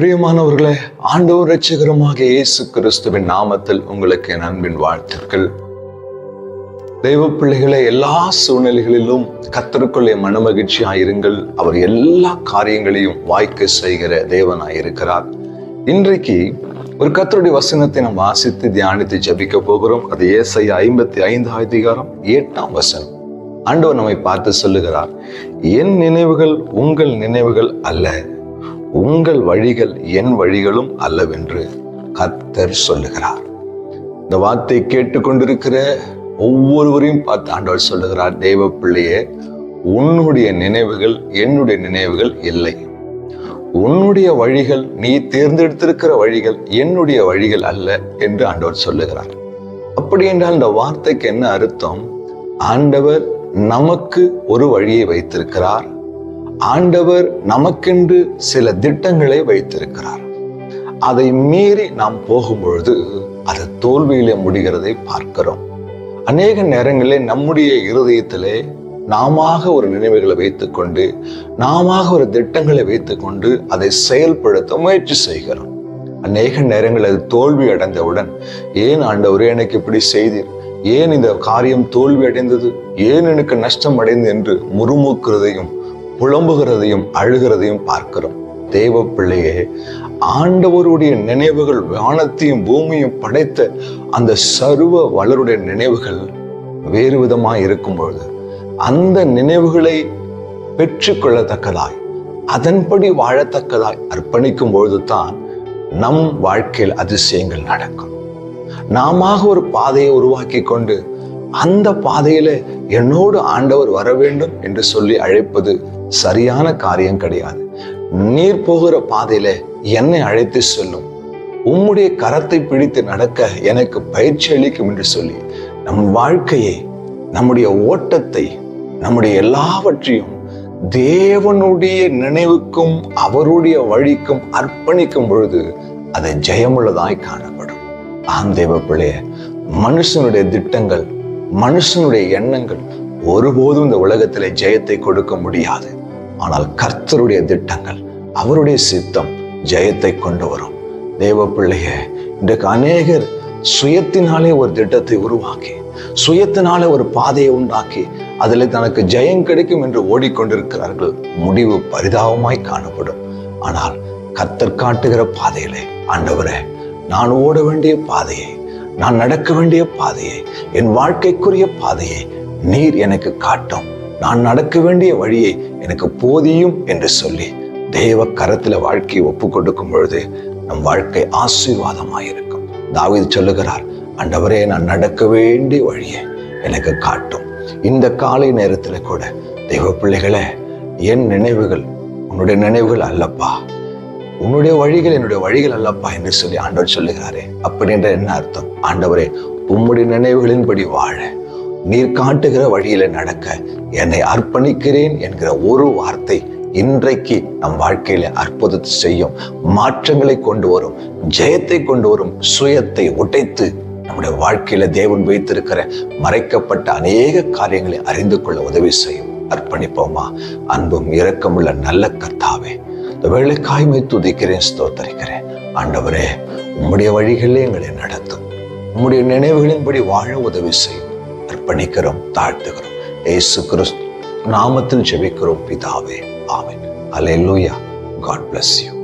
பிரியமானவர்களே ஆண்டவர் ரட்சகரமாக இயேசு கிறிஸ்துவின் நாமத்தில் உங்களுக்கு என் அன்பின் வாழ்த்துக்கள். தெய்வ பிள்ளைகளை எல்லா சூழ்நிலைகளிலும் கத்தருக்குள்ளே மனமகிழ்ச்சியாயிருங்கள். அவர் எல்லா காரியங்களையும் வாய்க்க செய்கிற தேவனாயிருக்கிறார். இன்றைக்கு ஒரு கத்தருடைய வசனத்தை நாம் வாசித்து தியானித்து ஜபிக்க போகிறோம். அது ஏசை ஐம்பத்தி ஐந்து அதிகாரம் எட்டாம் வசனம். ஆண்டவர் நம்மை பார்த்து சொல்லுகிறார் என் நினைவுகள் உங்கள் நினைவுகள் அல்ல. உங்கள் வழிகள் என் வழிகளும் அல்லவென்று கர்த்தர் சொல்லுகிறார். இந்த வார்த்தை கேட்டுக்கொண்டிருக்கிற ஒவ்வொருவரையும் பார்த்து ஆண்டவர் சொல்லுகிறார் தெய்வ பிள்ளையே உன்னுடைய நினைவுகள் என்னுடைய நினைவுகள் இல்லை. உன்னுடைய வழிகள் நீ தேர்ந்தெடுத்திருக்கிற வழிகள் என்னுடைய வழிகள் அல்ல என்று ஆண்டவர் சொல்லுகிறார். அப்படி என்றால் இந்த வார்த்தைக்கு என்ன அர்த்தம்? ஆண்டவர் நமக்கு ஒரு வழியை வைத்திருக்கிறார். ஆண்டவர் நமக்கென்று சில திட்டங்களை வைத்திருக்கிறார். அதை மீறி நாம் போகும்பொழுது அது தோல்வியிலே முடிகிறதை பார்க்கிறோம். அநேக நேரங்களிலே நம்முடைய இருதயத்திலே நாம ஒரு நினைவுகளை வைத்துக்கொண்டு நாம ஒரு திட்டங்களை வைத்துக்கொண்டு அதை செயல்படுத்த முயற்சி செய்கிறோம். அநேக நேரங்கள் அது தோல்வி அடைந்தவுடன் ஏன் ஆண்டவரே எனக்கு இப்படி செய்தீர்? ஏன் இந்த காரியம் தோல்வி அடைந்தது? ஏன் எனக்கு நஷ்டம் அடைந்தது? என்று முறுமுக்கிறதையும் புலம்புகிறதையும் அழுகிறதையும் பார்க்கிறோம். தேவ பிள்ளையே ஆண்டவருடைய நினைவுகள் வானத்தையும் பூமியும் படைத்த அந்த சர்வ வளருடைய நினைவுகள் வேறு விதமாக இருக்கும் பொழுது அந்த நினைவுகளை பெற்றுக்கொள்ளத்தக்கதாய் அதன்படி வாழத்தக்கதாய் அர்ப்பணிக்கும் பொழுது தான் நம் வாழ்க்கையில் அதிசயங்கள் நடக்கும். நாம ஒரு பாதையை உருவாக்கி கொண்டு அந்த பாதையில என்னோடு ஆண்டவர் வர வேண்டும் என்று சொல்லி அழைப்பது சரியான காரியம் கிடையாது. நீர் போகிற பாதையில என்னை அழைத்து செல்லும். உம்முடைய கரத்தை பிடித்து நடக்க எனக்கு பயிற்சி அளிக்கும் என்று சொல்லி நம் வாழ்க்கையை நம்முடைய ஓட்டத்தை நம்முடைய எல்லாவற்றையும் தேவனுடைய நினைவுக்கும் அவருடைய வழிக்கும் அர்ப்பணிக்கும் பொழுது அதை ஜெயமுள்ளதாய் காணப்படும். ஆம் தேவ பிள்ளைய மனுஷனுடைய திட்டங்கள் மனுஷனுடைய எண்ணங்கள் ஒருபோதும் இந்த உலகத்திலே ஜெயத்தை கொடுக்க முடியாது. ஆனால் கர்த்தருடைய திட்டங்கள் அவருடைய சித்தம் ஜெயத்தை கொண்டு வரும். தேவ பிள்ளைய இன்றைக்கு அநேகர் சுயத்தினாலே ஒரு திட்டத்தை உருவாக்கி சுயத்தினாலே ஒரு பாதையை உண்டாக்கி அதில் தனக்கு ஜெயம் கிடைக்கும் என்று ஓடிக்கொண்டிருக்கிறார்கள். முடிவு பரிதாபமாய் காணப்படும். ஆனால் கர்த்தர் காட்டுகிற பாதையிலே ஆண்டவரே நான் ஓட வேண்டிய பாதையை நான் நடக்க வேண்டிய பாதையை என் வாழ்க்கைக்குரிய பாதையை நீர் எனக்கு காட்டும். நான் நடக்க வேண்டிய வழியை எனக்கு போதியும் என்று சொல்லி தேவ கரத்துல வாழ்க்கையை ஒப்பு கொடுக்கும் பொழுது நம் வாழ்க்கை ஆசீர்வாதமாயிருக்கும். தாவீது சொல்லுகிறார் அண்டவரே நான் நடக்க வேண்டிய வழியை எனக்கு காட்டும். இந்த காலை நேரத்தில் கூட தெய்வ பிள்ளைகளே என் நினைவுகள் உன்னுடைய நினைவுகள் அல்லப்பா. உன்னுடைய வழிகள் என்னுடைய வழிகள் அல்லப்பா என்று சொல்லி ஆண்டவர் சொல்லுகிறாரே. அப்படின்ற என்ன அர்த்தம்? ஆண்டவரே உம்முடைய நினைவுகளின்படி வாழ. நீர் காட்டுகிற வழியில நடக்க என்னை அர்ப்பணிக்கிறேன் என்கிற ஒரு வார்த்தை இன்றைக்கு நம் வாழ்க்கையில அற்புதத்தை செய்யும் மாற்றங்களை கொண்டு வரும் ஜெயத்தை கொண்டு வரும் சுயத்தை உடைத்து நம்முடைய வாழ்க்கையில தேவன் வைத்திருக்கிற மறைக்கப்பட்ட அநேக காரியங்களை அறிந்து கொள்ள உதவி செய்யும். அர்ப்பணிப்போமா? அன்பும் இரக்கமுள்ள நல்ல கர்த்தாவே இந்த வேலைக்காய்மை துதிக்கிறேன் ஸ்தோத்தரிக்கிறேன். ஆண்டவரே உம்முடைய வழிகளே எங்களை நடத்தும். உம்முடைய நினைவுகளின்படி வாழ உதவி செய்யும். அர்ப்பணிக்கிறோம் தாழ்த்துகிறோம். ஏசு கிறிஸ்து நாமத்தில் ஜெபிக்கிறோம் பிதாவே. ஆமென். அலையலூயா காட் பிளஸ் யூ